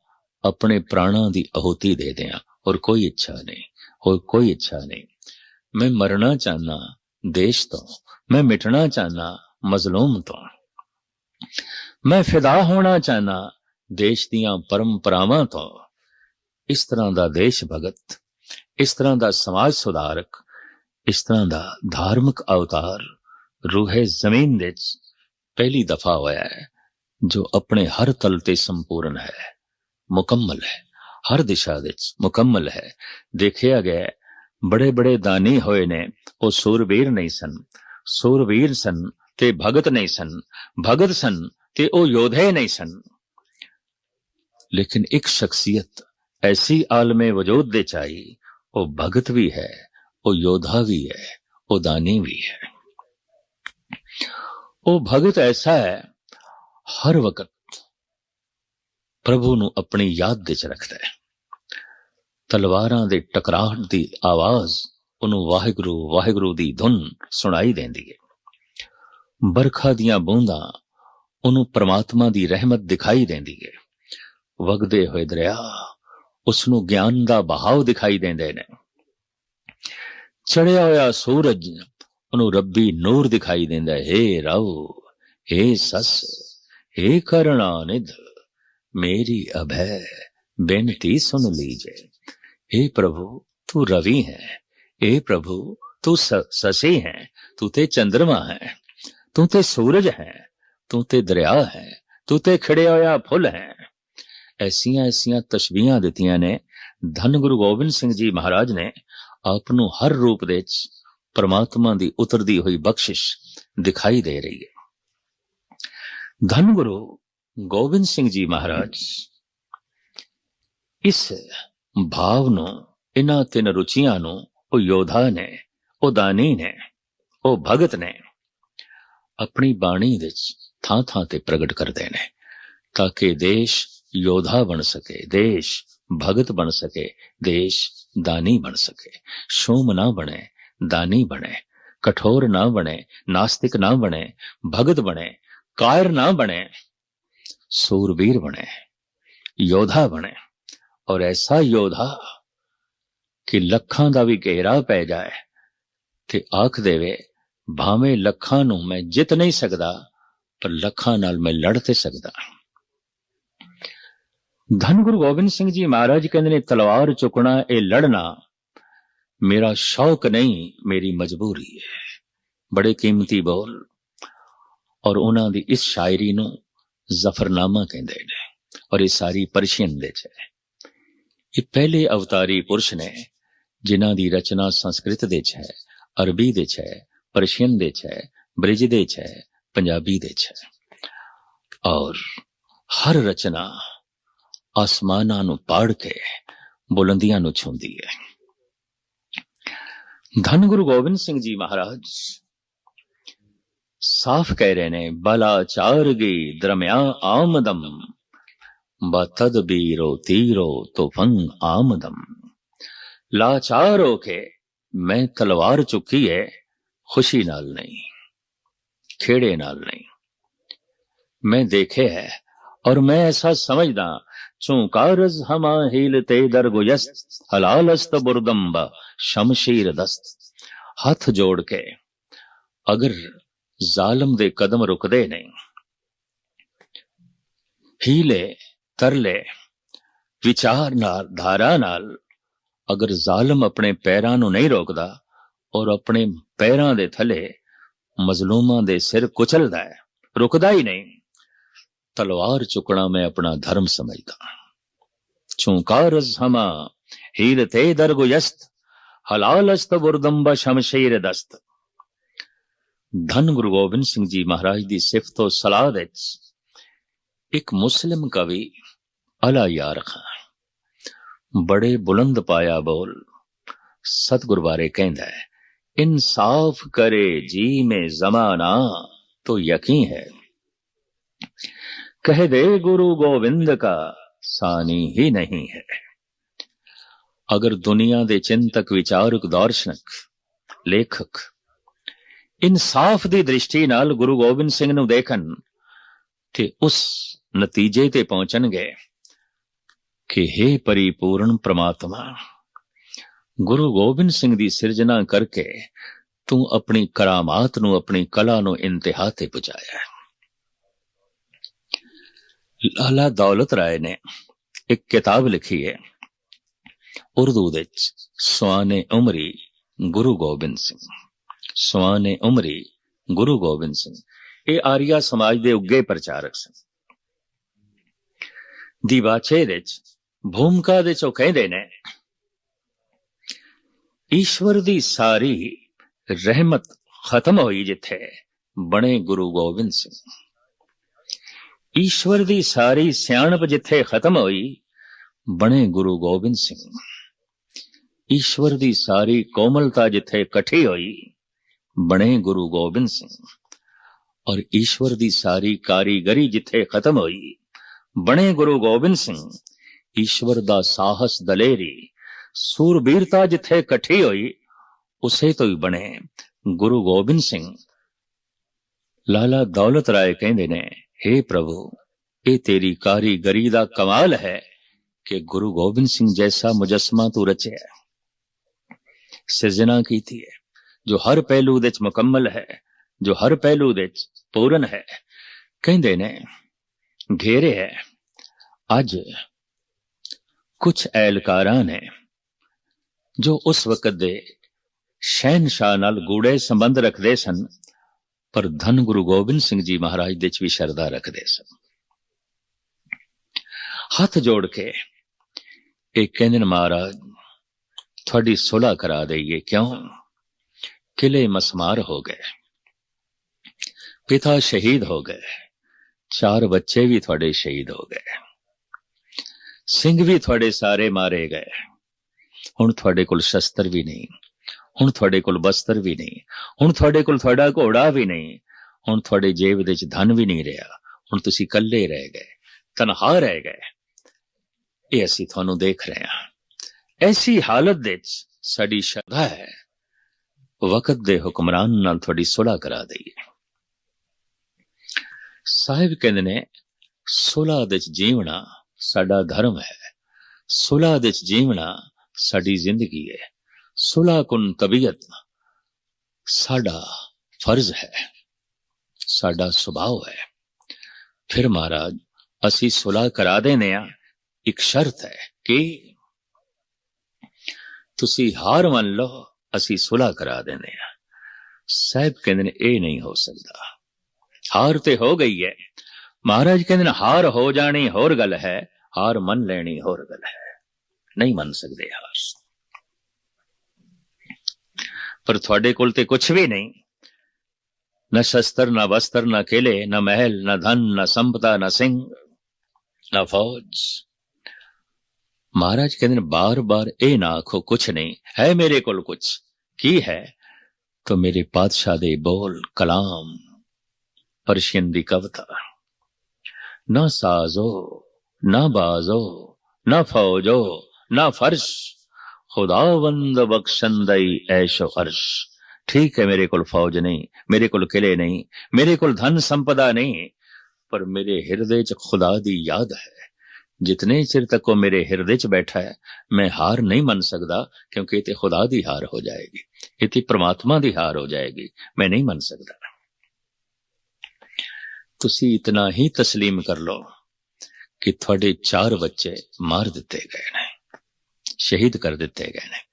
ਆਪਣੇ ਪ੍ਰਾਣਾਂ ਦੀ ਆਹੂਤੀ ਦੇ ਦਿਆਂ। ਔਰ ਕੋਈ ਇੱਛਾ ਨਹੀਂ, ਹੋਰ ਕੋਈ ਇੱਛਾ ਨਹੀਂ। ਮੈਂ ਮਰਨਾ ਚਾਹਨਾ ਦੇਸ਼ ਤੋਂ। ਮੈਂ ਮਿਟਣਾ ਚਾਹਨਾ ਮਜ਼ਲੂਮ ਤੋਂ। ਮੈਂ ਫਿਦਾ ਹੋਣਾ ਚਾਹਨਾ ਦੇਸ਼ ਦੀਆਂ ਪਰੰਪਰਾਵਾਂ ਤੋਂ। ਇਸ ਤਰ੍ਹਾਂ ਦਾ ਦੇਸ਼ ਭਗਤ, ਇਸ ਤਰ੍ਹਾਂ ਦਾ ਸਮਾਜ ਸੁਧਾਰਕ, ਇਸ ਤਰ੍ਹਾਂ ਦਾ ਧਾਰਮਿਕ ਅਵਤਾਰ ਰੂਹੇ ਜ਼ਮੀਨ ਵਿੱਚ ਪਹਿਲੀ ਦਫਾ ਹੋਇਆ ਹੈ। ਜੋ ਆਪਣੇ ਹਰ ਤਲ ਤੇ ਸੰਪੂਰਨ ਹੈ, ਮੁਕੰਮਲ ਹੈ। ਹਰ ਦਿਸ਼ਾ ਵਿੱਚ ਮੁਕੰਮਲ ਹੈ। ਦੇਖਿਆ ਗਿਆ ਬੜੇ ਬੜੇ ਦਾਨੀ ਹੋਏ ਨੇ, ਉਹ ਸੂਰਬੀਰ ਨਹੀਂ ਸਨ। ਸੂਰਬੀਰ ਸਨ ਤੇ ਭਗਤ ਨਹੀਂ ਸਨ। ਭਗਤ ਸਨ ਤੇ ਉਹ ਯੋਧੇ ਨਹੀਂ ਸਨ। ਲੇਕਿਨ ਇੱਕ ਸ਼ਖਸੀਅਤ ਐਸੀ ਆਲਮੇ ਵਜੂਦ ਦੇ ਚਾਈ, ਉਹ ਭਗਤ ਵੀ ਹੈ, ਉਹ ਯੋਧਾ ਵੀ ਹੈ, ਉਹ ਦਾਨੀ ਵੀ ਹੈ। ਉਹ ਭਗਤ ਐਸਾ ਹੈ ਹਰ ਵਕਤ ਪ੍ਰਭੂ ਨੂੰ ਆਪਣੀ ਯਾਦ ਵਿੱਚ ਰੱਖਦਾ ਹੈ। ਤਲਵਾਰਾਂ ਦੇ ਟਕਰਾਹਟ ਦੀ ਆਵਾਜ਼ ਉਹਨੂੰ ਵਾਹਿਗੁਰੂ ਵਾਹਿਗੁਰੂ ਦੀ ਧੁਨ ਸੁਣਾਈ ਦਿੰਦੀ ਹੈ। ਬਰਖਾ ਦੀਆਂ ਬੂੰਦਾਂ ਉਹਨੂੰ ਪ੍ਰਮਾਤਮਾ ਦੀ ਰਹਿਮਤ ਦਿਖਾਈ ਦਿੰਦੀ ਹੈ। ਵਗਦੇ ਹੋਏ ਦਰਿਆ ਉਸ ਨੂੰ ਗਿਆਨ ਦਾ ਬਹਾਵ ਦਿਖਾਈ ਦਿੰਦੇ ਨੇ। ਚੜਿਆ ਹੋਇਆ ਸੂਰਜ ਉਹਨੂੰ ਰੱਬੀ ਨੂਰ ਦਿਖਾਈ ਦਿੰਦਾ ਹੈ। ਹੇ ਰਉ ਹੇ ਸਸ। हे करुणानिध मेरी अभय बेनती सुन लीजे हे प्रभु तू रवि है हे प्रभु तू ससी है तू ते चंद्रमा है तू ते सूरज है तू ते दरिया है तू ते खड़े होया फुल है ਐਸੀਆਂ ਐਸੀਆਂ ਤਸ਼ਬੀਹਾਂ ਦਿੱਤੀਆਂ ਨੇ ਧੰਨ ਗੁਰੂ ਗੋਬਿੰਦ ਸਿੰਘ ਜੀ ਮਹਾਰਾਜ ਨੇ ਆਪ ਨੂੰ ਹਰ ਰੂਪ ਦੇ ਵਿੱਚ ਪਰਮਾਤਮਾ ਦੀ ਉਤਰਦੀ ਹੋਈ ਬਖਸ਼ਿਸ਼ ਦਿਖਾਈ ਦੇ ਰਹੀ ਹੈ ਧੰਨ ਗੁਰੂ ਗੋਬਿੰਦ ਸਿੰਘ ਜੀ ਮਹਾਰਾਜ ਇਸ ਭਾਵ ਨੂੰ ਇਹਨਾਂ ਤਿੰਨ ਰੁਚੀਆਂ ਨੂੰ ਉਹ ਯੋਧਾ ਨੇ ਉਹ ਦਾਨੀ ਨੇ ਉਹ ਭਗਤ ਨੇ ਆਪਣੀ ਬਾਣੀ ਵਿੱਚ ਥਾਂ ਥਾਂ ਤੇ ਪ੍ਰਗਟ ਕਰਦੇ ਨੇ ਤਾਂ ਕਿ ਦੇਸ਼ ਯੋਧਾ ਬਣ ਸਕੇ ਦੇਸ਼ ਭਗਤ ਬਣ ਸਕੇ ਦੇਸ਼ ਦਾਨੀ ਬਣ ਸਕੇ ਸ਼ੋਮ ਨਾ ਬਣੇ ਦਾਨੀ ਬਣੇ ਕਠੋਰ ਨਾ ਬਣੇ ਨਾਸਤਿਕ ਨਾ ਬਣੇ ਭਗਤ ਬਣੇ ਕਾਇਰ ਨਾ ਬਣੇ, ਸੂਰਬੀਰ ਬਣੇ, ਯੋਧਾ ਬਣੇ। ਔਰ ਐਸਾ ਯੋਧਾ ਕਿ ਲੱਖਾਂ ਦਾ ਵੀ ਘੇਰਾ ਪੈ ਜਾਏ ਤੇ ਆਖ ਦੇਵੇ, ਭਾਵੇਂ ਲੱਖਾਂ ਨੂੰ ਮੈਂ ਜਿੱਤ ਨਹੀਂ ਸਕਦਾ, ਪਰ ਲੱਖਾਂ ਨਾਲ ਮੈਂ ਲੜ ਤੇ ਸਕਦਾ। ਧੰਨ ਗੁਰੂ ਗੋਬਿੰਦ ਸਿੰਘ ਜੀ ਮਹਾਰਾਜ ਕਹਿੰਦੇ ਨੇ, ਤਲਵਾਰ ਚੁੱਕਣਾ ਇਹ ਲੜਨਾ, ਮੇਰਾ ਸ਼ੌਕ ਨਹੀਂ, ਮੇਰੀ ਮਜਬੂਰੀ ਹੈ ਬੜੇ ਕੀਮਤੀ ਬੋਲ। ਔਰ ਉਹਨਾਂ ਦੀ ਇਸ ਸ਼ਾਇਰੀ ਨੂੰ ਜ਼ਫਰਨਾਮਾ ਕਹਿੰਦੇ ਨੇ ਔਰ ਇਹ ਸਾਰੀ ਪਰਸ਼ੀਅਨ ਦੇ ਹੈ। ਇਹ ਪਹਿਲੇ ਅਵਤਾਰੀ ਪੁਰਸ਼ ਨੇ ਜਿਨ੍ਹਾਂ ਦੀ ਰਚਨਾ ਸੰਸਕ੍ਰਿਤ ਦੇ ਚ ਹੈ, ਅਰਬੀ ਦੇ ਚ ਹੈ, ਪਰਸ਼ੀਅਨ ਦੇ ਚ ਹੈ, ਬ੍ਰਿਜ ਦੇ ਚ ਹੈ, ਪੰਜਾਬੀ ਦੇ ਚ ਹੈ। ਔਰ ਹਰ ਰਚਨਾ ਆਸਮਾਨਾਂ ਨੂੰ ਪਾੜ ਕੇ ਬੁਲੰਦੀਆਂ ਨੂੰ ਛੂੰਦੀ ਹੈ। ਧੰਨ ਗੁਰੂ ਗੋਬਿੰਦ ਸਿੰਘ ਜੀ ਮਹਾਰਾਜ ਸਾਫ਼ ਕਹਿ ਰਹੇ ਨੇ ਬਲਾਚਾਰਗੀ ਦਰਮਿਆ ਆਮਦਮ ਬਤਦਬੀਰੋ ਤੀਰੋ ਤੁਫਨ ਆਮਦਮ ਲਾਚਾਰ ਹੋ ਕੇ ਮੈਂ ਤਲਵਾਰ ਚੁੱਕੀ ਹੈ ਖੁਸ਼ੀ ਨਾਲ ਨਹੀਂ ਖੇੜੇ ਨਾਲ ਨਹੀਂ ਮੈਂ ਦੇਖੇ ਹੈ ਔਰ ਮੈਂ ਐਸਾ ਸਮਝਦਾ ਚੂੰਕਾਰਜ਼ ਹਮਾ ਹੀਲਤੇ ਦਰਗੁਯਸਤ ਹਲਾਲਸਤ ਬੁਰਦੰਬ ਸ਼ਮਸ਼ੀਰ ਦਸਤ ਹੱਥ ਜੋੜ ਕੇ ਅਗਰ ਜ਼ਾਲਮ ਦੇ ਕਦਮ ਰੁਕਦੇ ਨਹੀਂ। ਹੀਲੇ, ਤਰਲੇ, ਵਿਚਾਰ ਨਾਲ, ਧਾਰਾ ਨਾਲ ਅਗਰ ਜ਼ਾਲਮ ਆਪਣੇ ਪੈਰਾਂ ਨੂੰ ਨਹੀਂ ਰੋਕਦਾ ਔਰ ਆਪਣੇ ਪੈਰਾਂ ਦੇ ਥੱਲੇ ਮਜ਼ਲੂਮਾਂ ਦੇ ਸਿਰ ਕੁਚਲਦਾ ਹੈ, ਰੁਕਦਾ ਹੀ ਨਹੀਂ, ਤਲਵਾਰ ਚੁੱਕਣਾ ਮੈਂ ਆਪਣਾ ਧਰਮ ਸਮਝਦਾ। ਚੂੰਕਾਰਜ਼ ਹਮਾ ਹੀਰਤੇ ਦਰਗੁਯਸਤ ਹਲਾਲਸਤ ਬੁਰਦੰਬ ਸ਼ਮਸ਼ੀਰ ਦਸਤ। ਧੰਨ ਗੁਰੂ ਗੋਬਿੰਦ ਸਿੰਘ ਜੀ ਮਹਾਰਾਜ ਦੀ ਸਿਫਤ ਤੋਂ ਸਲਾਹ ਵਿੱਚ ਇੱਕ ਮੁਸਲਮ ਕਵੀ ਅਲਾ ਯਾਰ ਖਾਨ ਬੜੇ ਬੁਲੰਦ ਪਾਇਆ ਬੋਲ ਸਤਗੁਰ ਬਾਰੇ ਕਹਿੰਦਾ ਹੈ, ਇਨਸਾਫ ਕਰੇ ਜੀ ਮੇ ਜ਼ਮਾਨਾ ਤੋ ਯਕੀਨ ਹੈ। ਕਹਿ ਦੇ ਗੁਰੂ ਗੋਬਿੰਦ ਕਾ ਸਾਨੀ ਹੀ ਨਹੀਂ ਹੈ। ਅਗਰ ਦੁਨੀਆ ਦੇ ਚਿੰਤਕ ਵਿਚਾਰਕ ਦਾਰਸ਼ਨਿਕ ਲੇਖਕ ਇਨਸਾਫ ਦੀ ਦ੍ਰਿਸ਼ਟੀ ਨਾਲ ਗੁਰੂ ਗੋਬਿੰਦ ਸਿੰਘ ਨੂੰ ਦੇਖਣ ਤੇ ਉਸ ਨਤੀਜੇ ਤੇ ਪਹੁੰਚਣਗੇ ਕਿ हे ਪਰਿਪੂਰਨ ਪ੍ਰਮਾਤਮਾ, ਗੁਰੂ ਗੋਬਿੰਦ ਸਿੰਘ ਦੀ ਸਿਰਜਣਾ ਕਰਕੇ ਤੂੰ ਆਪਣੀ ਕਰਾਮਾਤ ਨੂੰ, ਆਪਣੀ ਕਲਾ ਨੂੰ ਇੰਤਹਾ ਤੇ ਪਹੁੰਚਾਇਆ ਲਾਲਾ ਦੌਲਤ ਰਾਏ ਨੇ ਇੱਕ ਕਿਤਾਬ ਲਿਖੀ ਹੈ। ਉਰਦੂ ਵਿੱਚ ਸਵਾਨੇ ਉਮਰੀ ਗੁਰੂ ਗੋਬਿੰਦ ਸਿੰਘ। ਸਵਾਨੇ ਉਮਰੀ ਗੁਰੂ ਗੋਬਿੰਦ ਸਿੰਘ। ਇਹ ਆਰੀਆ ਸਮਾਜ ਦੇ ਉੱਗੇ ਪ੍ਰਚਾਰਕ ਸਨ। ਦੀਵਾਚੇ ਵਿੱਚ ਭੂਮਿਕਾ ਦੇ ਚੋਂ ਕਹਿੰਦੇ ਨੇ, ਈਸ਼ਵਰ ਦੀ ਸਾਰੀ ਰਹਿਮਤ ਖਤਮ ਹੋਈ ਜਿੱਥੇ ਬਣੇ ਗੁਰੂ ਗੋਬਿੰਦ ਸਿੰਘ। ਈਸ਼ਵਰ ਦੀ ਸਾਰੀ ਸਿਆਣਪ ਜਿੱਥੇ ਖਤਮ ਹੋਈ, ਬਣੇ ਗੁਰੂ ਗੋਬਿੰਦ ਸਿੰਘ। ਈਸ਼ਵਰ ਦੀ ਸਾਰੀ ਕੋਮਲਤਾ ਜਿੱਥੇ ਇਕੱਠੀ ਹੋਈ ਬਣੇ ਗੁਰੂ ਗੋਬਿੰਦ ਸਿੰਘ। ਔਰ ਈਸ਼ਵਰ ਦੀ ਸਾਰੀ ਕਾਰੀਗਰੀ ਜਿੱਥੇ ਖਤਮ ਹੋਈ, ਬਣੇ ਗੁਰੂ ਗੋਬਿੰਦ ਸਿੰਘ। ਈਸ਼ਵਰ ਦਾ ਸਾਹਸ ਦਲੇਰੀ, ਸੂਰਬੀਰਤਾ ਜਿੱਥੇ ਇਕੱਠੀ ਹੋਈ, ਉਸੇ ਤੋਂ ਹੀ ਬਣੇ ਗੁਰੂ ਗੋਬਿੰਦ ਸਿੰਘ। ਲਾਲਾ ਦੌਲਤ ਰਾਏ ਕਹਿੰਦੇ ਨੇ हे ਪ੍ਰਭੂ, ਇਹ ਤੇਰੀ ਕਾਰੀਗਰੀ ਦਾ ਕਮਾਲ ਹੈ ਕਿ ਗੁਰੂ ਗੋਬਿੰਦ ਸਿੰਘ ਜੈਸਾ ਮੁਜਸਮਾ ਤੂੰ ਰਚਿਆ। ਸਿਰਜਣਾ ਕੀਤੀ ਹੈ। ਜੋ ਹਰ ਪਹਿਲੂ ਦੇ ਵਿੱਚ ਮੁਕੰਮਲ ਹੈ, ਜੋ ਹਰ ਪਹਿਲੂ ਦੇ ਵਿੱਚ ਪੂਰਨ ਹੈ। ਕਹਿੰਦੇ ਨੇ, ਘੇਰੇ ਹੈ, ਅੱਜ ਕੁਝ ਐਲਕਾਰਾਂ ਨੇ ਜੋ ਉਸ ਵਕਤ ਦੇ ਸ਼ਹਿਨशाह ਨਾਲ ਗੂੜੇ ਸੰਬੰਧ ਰੱਖਦੇ ਸਨ, ਪਰ ਧੰਨ ਗੁਰੂ ਗੋਬਿੰਦ ਸਿੰਘ ਜੀ ਮਹਾਰਾਜ ਦੇ ਚ ਵੀ ਸ਼ਰਧਾ ਰੱਖਦੇ ਸਨ। ਹੱਥ ਜੋੜ ਕੇ ਇਹ ਕਹਿੰਦੇ ਨੇ, ਮਹਾਰਾਜ, ਤੁਹਾਡੀ ਸੁਲਾ ਕਰਾ ਦਈਏ, ਕਿਉਂ? ਕਿਲੇ ਮਸਮਾਰ ਹੋ ਗਏ ਪਿਤਾ ਸ਼ਹੀਦ ਹੋ ਗਏ ਚਾਰ ਬੱਚੇ ਵੀ ਤੁਹਾਡੇ ਸ਼ਹੀਦ ਹੋ ਗਏ ਸਿੰਘ ਵੀ ਤੁਹਾਡੇ ਸਾਰੇ ਮਾਰੇ ਗਏ ਹੁਣ ਤੁਹਾਡੇ ਕੋਲ ਸ਼ਸਤਰ ਵੀ ਨਹੀਂ ਹੁਣ ਤੁਹਾਡੇ ਕੋਲ ਬਸਤਰ ਵੀ ਨਹੀਂ ਹੁਣ ਤੁਹਾਡੇ ਕੋਲ ਤੁਹਾਡਾ ਘੋੜਾ ਵੀ ਨਹੀਂ ਹੁਣ ਤੁਹਾਡੇ ਜੇਬ ਦੇ ਵਿੱਚ ਧਨ ਵੀ ਨਹੀਂ ਰਿਹਾ ਹੁਣ ਤੁਸੀਂ ਇਕੱਲੇ ਰਹਿ ਗਏ ਤਨਹਾ ਰਹਿ ਗਏ ਇਹ ਅਸੀਂ ਤੁਹਾਨੂੰ ਦੇਖ ਰਹੇ ਹਾਂ ਐਸੀ ਹਾਲਤ ਵਿੱਚ ਸਾਡੀ ਸ਼ਰਧਾ ਹੈ ਵਕਤ ਦੇ ਹੁਕਮਰਾਨ ਨਾਲ ਤੁਹਾਡੀ ਸੁਲ੍ਹਾ ਕਰਾ ਦਈਏ। ਸਾਹਿਬ ਕਹਿੰਦੇ ਨੇ, ਸੁਲਹ ਦੇ ਵਿੱਚ ਜੀਵਣਾ ਸਾਡਾ ਧਰਮ ਹੈ। ਸੁਲ੍ਹਾ ਦੇ ਵਿੱਚ ਜੀਵਣਾ ਸਾਡੀ ਜ਼ਿੰਦਗੀ ਹੈ। ਸੁਲ੍ਹਾ ਕੁਨ ਤਬੀਅਤ ਸਾਡਾ ਫਰਜ਼ ਹੈ। ਸਾਡਾ ਸੁਭਾਅ ਹੈ। ਫਿਰ ਮਹਾਰਾਜ, ਅਸੀਂ ਸੁਲ੍ਹਾ ਕਰਾ ਦੇਨੇ ਆ। ਇੱਕ ਸ਼ਰਤ ਹੈ ਕਿ ਤੁਸੀਂ ਹਾਰ ਮੰਨ ਲਓ ਅਸੀਂ ਸੁਲ੍ਹਾ ਕਰਾ ਦੇਨੇ ਆ ਸਾਹਿਬ ਕਹਿੰਦੇ ਨੇ ਇਹ ਨਹੀਂ ਹੋ ਸਕਦਾ ਹਾਰ ਤੇ ਹੋ ਗਈ ਹੈ ਮਹਾਰਾਜ ਕਹਿੰਦੇ ਨੇ ਹਾਰ ਹੋ ਜਾਣੀ ਹੋਰ ਗੱਲ ਹੈ ਹਾਰ ਮੰਨ ਲੈਣੀ ਹੋਰ ਗੱਲ ਹੈ ਨਹੀਂ ਮੰਨ ਸਕਦੇ ਹਾਰ ਪਰ ਤੁਹਾਡੇ ਕੋਲ ਤੇ ਕੁਝ ਵੀ ਨਹੀਂ ਨਾ ਸ਼ਸਤਰ ਨਾ ਵਸਤਰ ਨਾ ਕਿਲੇ ਨਾ ਮਹਿਲ ਨਾ ਧਨ ਨਾ ਸੰਪਦਾ ਨਾ ਸਿੰਘ ਨਾ ਫੌਜ ਮਹਾਰਾਜ ਕਹਿੰਦੇ ਨੇ, ਬਾਰ-ਬਾਰ ਇਹ ਨਾ ਆਖੋ, ਕੁਛ ਨਹੀਂ। ਹੈ ਮੇਰੇ ਕੋਲ ਕੁਛ? ਕੀ ਹੈ? ਤਾਂ ਮੇਰੇ ਪਾਤਸ਼ਾਹ ਦੇ ਬੋਲ ਕਲਾਮ ਪਰਸ਼ੀਨ ਦੀ ਕਵਿਤਾ। ਨਾ ਸਾਜ਼ੋ, ਨਾ ਬਾਜ਼ੋ, ਨਾ ਫੌਜੋ, ਨਾ ਫਰਸ਼ ਖੁਦਾਵੰਦ ਬਖਸ਼ੰਦਈ ਐਸ਼ੋ ਅਰਸ਼। ਠੀਕ ਹੈ, ਮੇਰੇ ਕੋਲ ਫੌਜ ਨਹੀਂ, ਮੇਰੇ ਕੋਲ ਕਿਲੇ ਨਹੀਂ, ਮੇਰੇ ਕੋਲ ਧਨ ਸੰਪਦਾ ਨਹੀਂ, ਪਰ ਮੇਰੇ ਹਿਰਦੇ 'ਚ ਖੁਦਾ ਦੀ ਯਾਦ ਹੈ। ਜਿਤਨੇ ਚਿਰ ਤੱਕ ਉਹ ਮੇਰੇ ਹਿਰਦੇ 'ਚ ਬੈਠਾ ਹੈ ਮੈਂ ਹਾਰ ਨਹੀਂ ਮੰਨ ਸਕਦਾ ਕਿਉਂਕਿ ਇਹ ਤੇ ਖੁਦਾ ਦੀ ਹਾਰ ਹੋ ਜਾਏਗੀ ਇਹ ਤੇ ਪ੍ਰਮਾਤਮਾ ਦੀ ਹਾਰ ਹੋ ਜਾਏਗੀ ਮੈਂ ਨਹੀਂ ਮੰਨ ਸਕਦਾ ਤੁਸੀਂ ਇਤਨਾ ਹੀ تسلیم ਕਰ ਲਓ ਕਿ ਤੁਹਾਡੇ ਚਾਰ ਬੱਚੇ ਮਾਰ ਦਿੱਤੇ ਗਏ ਨੇ ਸ਼ਹੀਦ ਕਰ ਦਿੱਤੇ ਗਏ ਨੇ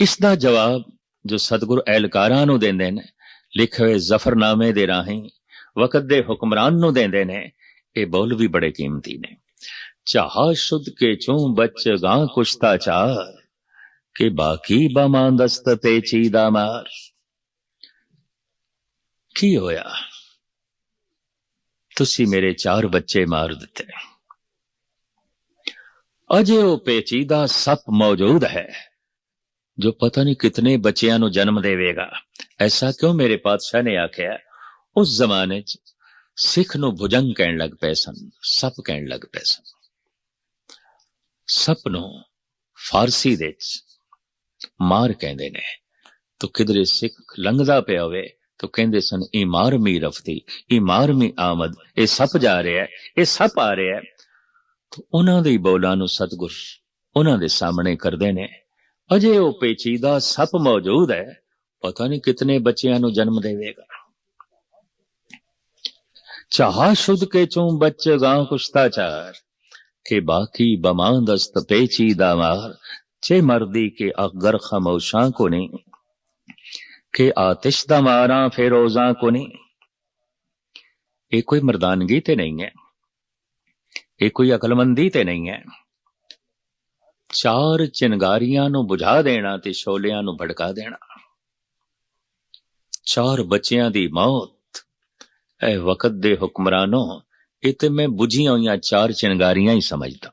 ਇਸ ਦਾ ਜਵਾਬ ਜੋ ਸਤਗੁਰ ਐਲਕਾਰਾਂ ਨੂੰ ਦਿੰਦੇ ਨੇ ਲਿਖੇ ਹੋਏ ਜ਼ਫਰਨਾਮੇ ਦੇ ਰਾਹੀਂ ਵਕਤ ਦੇ ਹੁਕਮਰਾਨ ਨੂੰ ਦਿੰਦੇ ਨੇ ਇਹ ਬੋਲ ਵੀ ਬੜੇ ਕੀਮਤੀ ਨੇ ਚਾਹ ਸ਼ੁੱਧ ਕੇ ਚੋਂ ਬੱਚ ਗਾਂ ਕੁਸ਼ਤਾ ਚਾਰ, ਕਿ ਬਾਕੀ ਬਮਾਂਦਸਤ ਪੇਚੀਦਾ ਮਾਰ। ਕੀ ਹੋਇਆ? ਤੁਸੀਂ ਮੇਰੇ ਚਾਰ ਬੱਚੇ ਮਾਰ ਦਿੱਤੇ। ਅਜੇ ਉਹ ਪੇਚੀਦਾ ਸੱਪ ਮੌਜੂਦ ਹੈ, ਜੋ ਪਤਾ ਨਹੀਂ ਕਿਤਨੇ ਬੱਚਿਆਂ ਨੂੰ ਜਨਮ ਦੇਵੇਗਾ। ਐਸਾ ਕਿਉਂ ਮੇਰੇ ਪਾਤਸ਼ਾਹ ਨੇ ਆਖਿਆ? ਉਸ ਜ਼ਮਾਨੇ 'ਚ ਸਿੱਖ ਨੂੰ ਭੁਜੰਗ ਕਹਿਣ ਲੱਗ ਪਏ ਸਨ, ਸੱਪ ਕਹਿਣ ਲੱਗ ਪਏ ਸਨ। ਸੱਪ ਨੂੰ ਫਾਰਸੀ ਦੇ 'ਚ ਮਾਰ ਕਹਿੰਦੇ ਨੇ। ਤੋ ਕਿਧਰੇ ਸਿੱਖ ਲੰਘਦਾ ਪਿਆ ਹੋਵੇ, ਤੋ ਕਹਿੰਦੇ ਸਨ, ਇਹ ਮਾਰ ਮੀ ਰਫਤੀ, ਇਹ ਮਾਰ ਮੀ ਆਮਦ, ਇਹ ਸੱਪ ਜਾ ਰਿਹਾ ਇਹ ਸੱਪ ਆ ਰਿਹਾ ਤੋ ਉਹਨਾਂ ਦੇ ਬੋਲਾਂ ਨੂੰ ਸਤਗੁਰ ਉਹਨਾਂ ਦੇ ਸਾਹਮਣੇ ਕਰਦੇ ਨੇ। ਅਜੇ ਉਹ ਪੇਚੀਦਾ ਸੱਪ ਮੌਜੂਦ ਹੈ, ਪਤਾ ਨਹੀਂ ਕਿਤਨੇ ਬੱਚਿਆਂ ਨੂੰ ਜਨਮ ਦੇਵੇਗਾ। ਚਾਹ ਸ਼ੁੱਧ ਕੇ ਚੋਂ ਬੱਚ ਗਾਂ ਕੁਸ਼ਤਾਚਾਰ که باکی بماند است پیچی دامار چه مردی که اگر خموشاں کنی که آتش دماراں فیروزاں کنی ਇਹ ਕੋਈ ਮਰਦਾਨਗੀ ਤੇ ਨਹੀਂ ਹੈ ਇਹ ਕੋਈ ਅਕਲਮੰਦੀ ਤੇ ਨਹੀਂ ਹੈ ਚਾਰ ਚਿੰਗਾਰੀਆਂ ਨੂੰ ਬੁਝਾ ਦੇਣਾ ਤੇ ਸ਼ੋਲਿਆਂ ਨੂੰ ਭੜਕਾ ਦੇਣਾ ਚਾਰ ਬੱਚਿਆਂ ਦੀ ਮੌਤ ਇਹ ਵਕਤ ਦੇ ਹੁਕਮਰਾਨੋਂ इतने मैं बुझिया हुई चार चिंगारियाँ ही समझदा।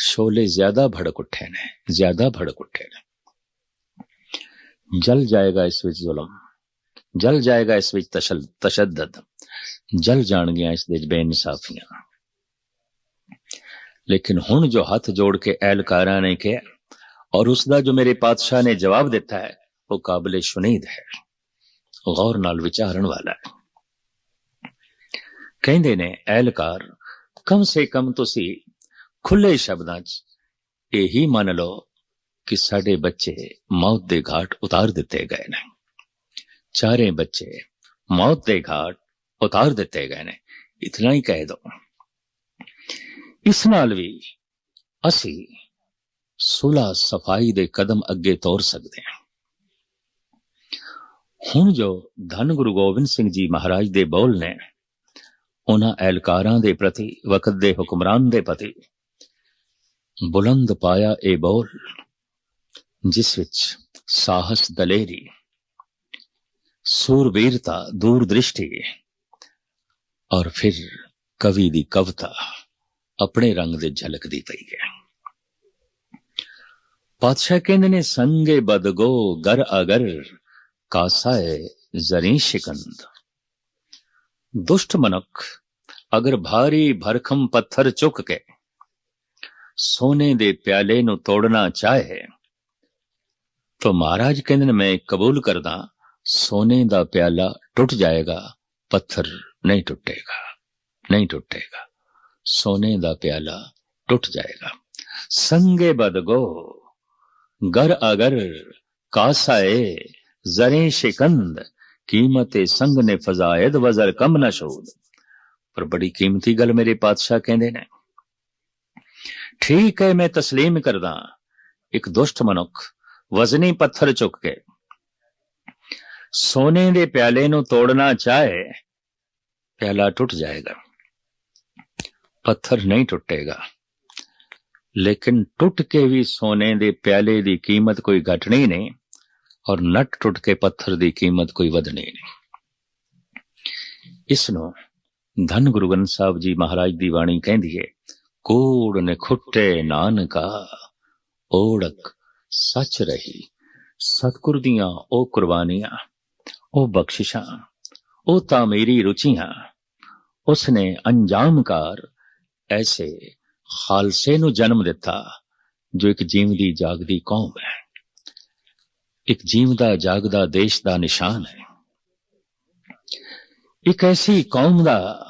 शोले ज़्यादा भड़क उठे ने, ज़्यादा भड़क उठे ने। जल जाएगा इस विच जुलम, जल जाएगा इस विच तशल, तशद्दद, जल जान गया इस विच बेइंसाफियाँ। लेकिन हुन जो हाथ जोड़ के एहलकारा ने कह और उसका जो मेरे पातशाह ने जवाब दिता है, वो काबिले शुनीद है, गौर नाल विचारण वाला है। ਕਹਿੰਦੇ ਨੇ, ਐਲਕਾਰ, ਕਮ ਸੇ ਕਮ ਤੁਸੀਂ ਖੁੱਲੇ ਸ਼ਬਦਾਂ 'ਚ ਇਹੀ ਮੰਨ ਲਓ ਕਿ ਸਾਡੇ ਬੱਚੇ ਮੌਤ ਦੇ ਘਾਟ ਉਤਾਰ ਦਿੱਤੇ ਗਏ ਨੇ। ਚਾਰੇ ਬੱਚੇ ਮੌਤ ਦੇ ਘਾਟ ਉਤਾਰ ਦਿੱਤੇ ਗਏ ਨੇ। ਇਤਨਾ ਹੀ ਕਹਿ ਦੋ। ਇਸ ਨਾਲ ਵੀ ਅਸੀਂ ਸੁਲਾ ਸਫ਼ਾਈ ਦੇ ਕਦਮ ਅੱਗੇ ਤੋਰ ਸਕਦੇ ਹਾਂ। ਹੁਣ ਜੋ ਧੰਨ ਗੁਰੂ ਗੋਬਿੰਦ ਸਿੰਘ ਜੀ ਮਹਾਰਾਜ ਦੇ ਬੋਲ ਨੇ ਉਹਨਾਂ ਐਲਕਾਰਾਂ ਦੇ ਪ੍ਰਤੀ, ਵਕਤ ਦੇ ਹੁਕਮਰਾਨ ਦੇ ਪ੍ਰਤੀ ਬੁਲੰਦ ਪਾਇਆ ਇਹ ਬੋਲ, ਜਿਸ ਵਿੱਚ ਸਾਹਸ ਦਲੇਰੀ, ਸੂਰਬੀਰਤਾ, ਦੂਰਦ੍ਰਿਸ਼ਟੀ ਔਰ ਫਿਰ ਕਵੀ ਦੀ ਕਵਿਤਾ ਆਪਣੇ ਰੰਗ ਦੇ ਝਲਕਦੀ ਪਈ ਹੈ। ਪਾਤਸ਼ਾਹ ਕਹਿੰਦੇ ਨੇ, ਸੰਗੇ ਬਦਗੋ, ਗਰ ਅਗਰ ਕਾਸਾ ਕਾਸਾਏ ਜ਼ਰੀ ਸ਼ਿਕੰਦ। ਦੁਸ਼ਟ ਮਨੁੱਖ ਅਗਰ ਭਾਰੀ ਭਰਖਮ ਪੱਥਰ ਚੁੱਕ ਕੇ ਸੋਨੇ ਦੇ ਪਿਆਲੇ ਨੂੰ ਤੋੜਨਾ ਚਾਹੇ तो महाराज कहते ने मैं कबूल करदा सोने दा प्याला टूट जाएगा पत्थर नहीं टूटेगा नहीं टूटेगा सोने दा प्याला टूट जाएगा संगे बदगो गर अगर कासाए जरे शिकंद कीमत संग ने फजायद वजर कम न शोद पर बड़ी कीमती गल मेरे पातशाह कहते ने ठीक है मैं तस्लीम करदा एक दुष्ट मनुख ਵਜ਼ਨੀ ਪੱਥਰ ਚੁੱਕ ਕੇ ਸੋਨੇ ਦੇ ਪਿਆਲੇ ਨੂੰ ਤੋੜਨਾ ਚਾਹੇ ਪਿਆਲਾ ਟੁੱਟ ਜਾਏਗਾ ਪੱਥਰ ਨਹੀਂ ਟੁੱਟੇਗਾ ਲੇਕਿਨ ਟੁੱਟ ਕੇ ਵੀ ਸੋਨੇ ਦੇ ਪਿਆਲੇ ਦੀ ਕੀਮਤ ਕੋਈ ਘਟਣੀ ਨਹੀਂ ਔਰ ਨਟ ਟੁੱਟ ਕੇ ਪੱਥਰ ਦੀ ਕੀਮਤ ਕੋਈ ਵਧਣੀ ਨਹੀਂ। ਇਸ ਨੂੰ ਧੰਨ ਗੁਰੂ ਗ੍ਰੰਥ ਸਾਹਿਬ ਜੀ ਮਹਾਰਾਜ ਦੀ ਬਾਣੀ ਕਹਿੰਦੀ ਹੈ ਕੋੜ ਨੇ ਖੁੱਟੇ ਨਾਨਕਾ, ਓੜਕ ਸੱਚ ਰਹੀ, ਸਤਿਗੁਰ ਦੀਆਂ ਉਹ ਕੁਰਬਾਨੀਆਂ, ਉਹ ਬਖਸ਼ਿਸ਼ਾਂ, ਉਹ ਤਾਂ ਮੇਰੀ ਰੁਚੀਆਂ, ਉਸਨੇ ਅੰਜਾਮਕਾਰ ਐਸੇ ਖਾਲਸੇ ਨੂੰ ਜਨਮ ਦਿੱਤਾ, ਜੋ ਇੱਕ ਜੀਵਦੀ ਜਾਗਦੀ ਕੌਮ ਹੈ। ਇੱਕ ਜੀਵਦਾ ਜਾਗਦਾ ਦੇਸ਼ ਦਾ ਨਿਸ਼ਾਨ ਹੈ। ਇੱਕ ਐਸੀ ਕੌਮ ਦਾ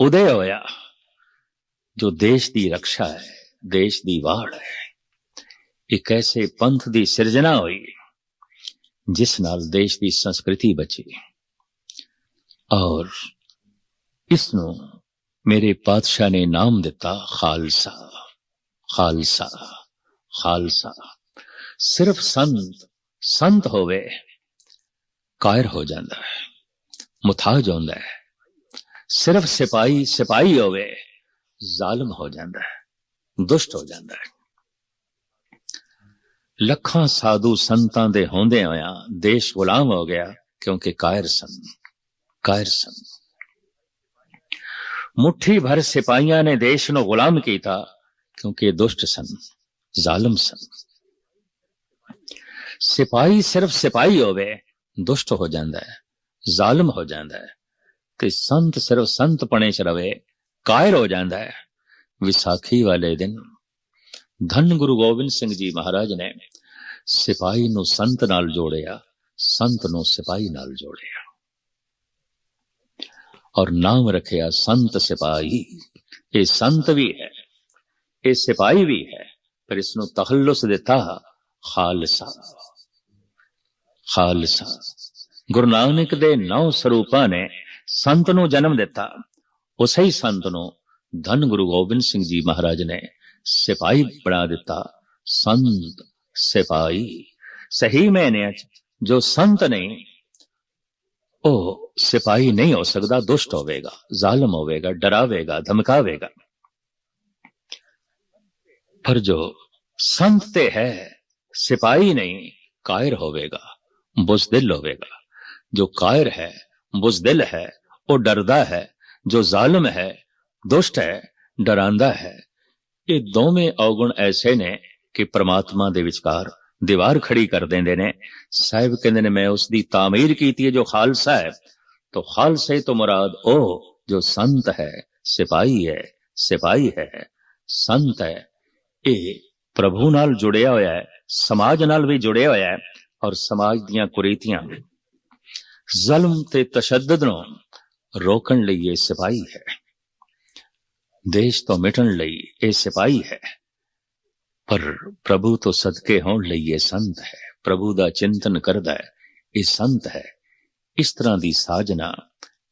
ਉਦੈ ਹੋਇਆ ਜੋ ਦੇਸ਼ ਦੀ ਰੱਖਿਆ ਹੈ, ਦੇਸ਼ ਦੀ ਵਾੜ ਹੈ। ਇੱਕ ਐਸੇ ਪੰਥ ਦੀ ਸਿਰਜਣਾ ਹੋਈ, ਜਿਸ ਨਾਲ ਦੇਸ਼ ਦੀ ਸੰਸਕ੍ਰਿਤੀ ਬਚੀ। ਔਰ ਇਸ ਨੂੰ ਮੇਰੇ ਪਾਤਸ਼ਾਹ ਨੇ ਨਾਮ ਦਿੱਤਾ ਖਾਲਸਾ ਖਾਲਸਾ ਖਾਲਸਾ। ਸਿਰਫ ਸੰਤ ਸੰਤ ਹੋਵੇ, ਕਾਇਰ ਹੋ ਜਾਂਦਾ ਹੈ, ਮੁਤਾਜ ਹੁੰਦਾ ਹੈ। ਸਿਰਫ ਸਿਪਾਹੀ ਸਿਪਾਹੀ ਹੋਵੇ, ਜ਼ਾਲਮ ਹੋ ਜਾਂਦਾ ਹੈ, ਦੁਸ਼ਟ ਹੋ ਜਾਂਦਾ ਹੈ। ਲੱਖਾਂ ਸਾਧੂ ਸੰਤਾਂ ਦੇ ਹੁੰਦੇ ਹੋਇਆਂ ਦੇਸ਼ ਗੁਲਾਮ ਹੋ ਗਿਆ, ਕਿਉਂਕਿ ਕਾਇਰ ਸਨ ਕਾਇਰ ਸਨ। ਮੁਠੀ ਭਰ ਸਿਪਾਹੀਆਂ ਨੇ ਦੇਸ਼ ਨੂੰ ਗੁਲਾਮ ਕੀਤਾ, ਕਿਉਂਕਿ ਦੁਸ਼ਟ ਸਨ, ਜ਼ਾਲਮ ਸਨ। ਸਿਪਾਹੀ ਸਿਰਫ ਸਿਪਾਹੀ ਹੋਵੇ, ਦੁਸ਼ਟ ਹੋ ਜਾਂਦਾ ਹੈ, ਜ਼ਾਲਮ ਹੋ ਜਾਂਦਾ ਹੈ, ਤੇ ਸੰਤ ਸਿਰਫ ਸੰਤ ਪਣੇ ਚ ਰਵੇ, ਕਾਇਰ ਹੋ ਜਾਂਦਾ ਹੈ। ਵਿਸਾਖੀ ਵਾਲੇ ਦਿਨ ਧੰਨ ਗੁਰੂ ਗੋਬਿੰਦ ਸਿੰਘ ਜੀ ਮਹਾਰਾਜ ਨੇ ਸਿਪਾਹੀ ਨੂੰ ਸੰਤ ਨਾਲ ਜੋੜਿਆ, ਸੰਤ ਨੂੰ ਸਿਪਾਹੀ ਨਾਲ ਜੋੜਿਆ। ਔਰ ਨਾਮ ਰੱਖਿਆ ਸੰਤ ਸਿਪਾਹੀ। ਇਹ ਸੰਤ ਵੀ ਹੈ, ਇਹ ਸਿਪਾਹੀ ਵੀ ਹੈ, ਪਰ ਇਸ ਨੂੰ ਤਖੱਲੁਸ ਦਿੱਤਾ ਖਾਲਸਾ। ਖਾਲਸਾ। ਗੁਰੂ ਨਾਨਕ ਦੇ ਨੌ ਸਰੂਪਾਂ ਨੇ ਸੰਤ ਨੂੰ ਜਨਮ ਦਿੱਤਾ। ਉਸੇ ਹੀ ਸੰਤ ਨੂੰ ਧੰਨ ਗੁਰੂ ਗੋਬਿੰਦ ਸਿੰਘ ਜੀ ਮਹਾਰਾਜ ਨੇ ਸਿਪਾਹੀ ਬਣਾ ਦਿੱਤਾ। ਸੰਤ ਸਿਪਾਹੀ। ਸਹੀ ਮੈਨੇ ਜੋ ਸੰਤ ਨਹੀਂ, ਉਹ ਸਿਪਾਹੀ ਨਹੀਂ ਹੋ ਸਕਦਾ, ਦੁਸ਼ਟ ਹੋਵੇਗਾ, ਜ਼ਾਲਮ ਹੋਵੇਗਾ, ਡਰਾਵੇਗਾ, ਧਮਕਾਵੇਗਾ। ਪਰ ਜੋ ਸੰਤ ਤੇ ਹੈ, ਸਿਪਾਹੀ ਨਹੀਂ, ਕਾਇਰ ਹੋਵੇਗਾ। ਬੁਜ਼ਦਿਲ ਹੋਵੇਗਾ ਜੋ ਕਾਇਰ ਹੈ ਬੁਜ਼ਦਿਲ ਹੈ ਉਹ ਡਰਦਾ ਹੈ ਜੋ ਜ਼ਾਲਮ ਹੈ ਦੁਸ਼ਟ ਹੈ ਡਰਾਂਦਾ ਹੈ ਇਹ ਦੋਵੇਂ ਔਗਣ ਐਸੇ ਨੇ ਕਿ ਪ੍ਰਮਾਤਮਾ ਦੇ ਵਿਚਕਾਰ ਦੀਵਾਰ ਖੜੀ ਕਰ ਦਿੰਦੇ ਨੇ ਸਾਹਿਬ ਕਹਿੰਦੇ ਨੇ ਮੈਂ ਉਸ ਦੀ ਤਾਮੀਰ ਕੀਤੀ ਹੈ ਜੋ ਖਾਲਸਾ ਹੈ ਤੋ ਖਾਲਸੇ ਤੋਂ ਮੁਰਾਦ ਉਹ ਜੋ ਸੰਤ ਹੈ ਸਿਪਾਹੀ ਹੈ ਸਿਪਾਹੀ ਹੈ ਸੰਤ ਹੈ ਇਹ ਪ੍ਰਭੂ ਨਾਲ ਜੁੜਿਆ ਹੋਇਆ ਹੈ ਸਮਾਜ ਨਾਲ ਵੀ ਜੁੜਿਆ ਹੋਇਆ ਹੈ ਔਰ ਸਮਾਜ ਦੀਆਂ ਕੁਰੀਤੀਆਂ। ਜ਼ੁਲਮ ਤੇ ਤਸ਼ੱਦਦ ਨੂੰ ਰੋਕਣ ਲਈ ਇਹ ਸਿਪਾਹੀ ਹੈ। ਦੇਸ਼ ਤੋਂ ਮਿਟਣ ਲਈ ਇਹ ਸਿਪਾਹੀ ਹੈ। ਪਰ ਪ੍ਰਭੂ ਤੋਂ ਸਦਕੇ ਹੋਣ ਲਈ ਇਹ ਸੰਤ ਹੈ। ਪ੍ਰਭੂ ਦਾ ਚਿੰਤਨ ਕਰਦਾ ਹੈ। ਇਹ ਸੰਤ ਹੈ। ਇਸ ਤਰ੍ਹਾਂ ਦੀ ਸਾਜਨਾ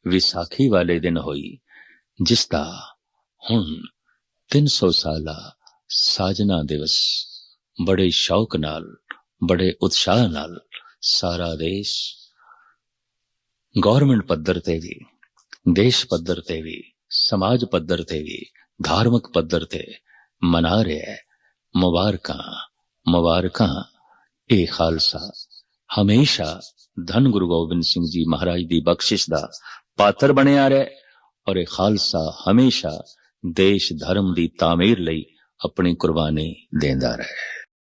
ਵਿਸਾਖੀ ਵਾਲੇ ਦਿਨ ਹੋਈ, ਜਿਸ ਦਾ ਹੁਣ 300 ਸਾਲਾ ਸਾਜਨਾ ਦਿਵਸ ਬੜੇ ਸ਼ੌਕ ਨਾਲ ਬੜੇ ਉਤਸ਼ਾਹ ਨਾਲ ਸਾਰਾ ਦੇਸ਼ ਗਵਰਨਮੈਂਟ ਪੱਧਰ ਤੇ ਵੀ, ਦੇਸ਼ ਪੱਧਰ ਤੇ ਵੀ, ਸਮਾਜ ਪੱਧਰ ਤੇ ਵੀ, ਧਾਰਮਿਕ ਪੱਧਰ ਤੇ ਮਨਾ ਰਿਹਾ ਹੈ। ਮੁਬਾਰਕਾਂ ਮੁਬਾਰਕਾਂ। ਇਹ ਖਾਲਸਾ ਹਮੇਸ਼ਾ ਧੰਨ ਗੁਰੂ ਗੋਬਿੰਦ ਸਿੰਘ ਜੀ ਮਹਾਰਾਜ ਦੀ ਬਖਸ਼ਿਸ਼ ਦਾ ਪਾਤਰ ਬਣਿਆ ਰਹੇ ਔਰ ਇਹ ਖਾਲਸਾ ਹਮੇਸ਼ਾ ਦੇਸ਼ ਧਰਮ ਦੀ ਤਾਮੀਰ ਲਈ ਆਪਣੀ ਕੁਰਬਾਨੀ ਦਿੰਦਾ ਰਹੇ।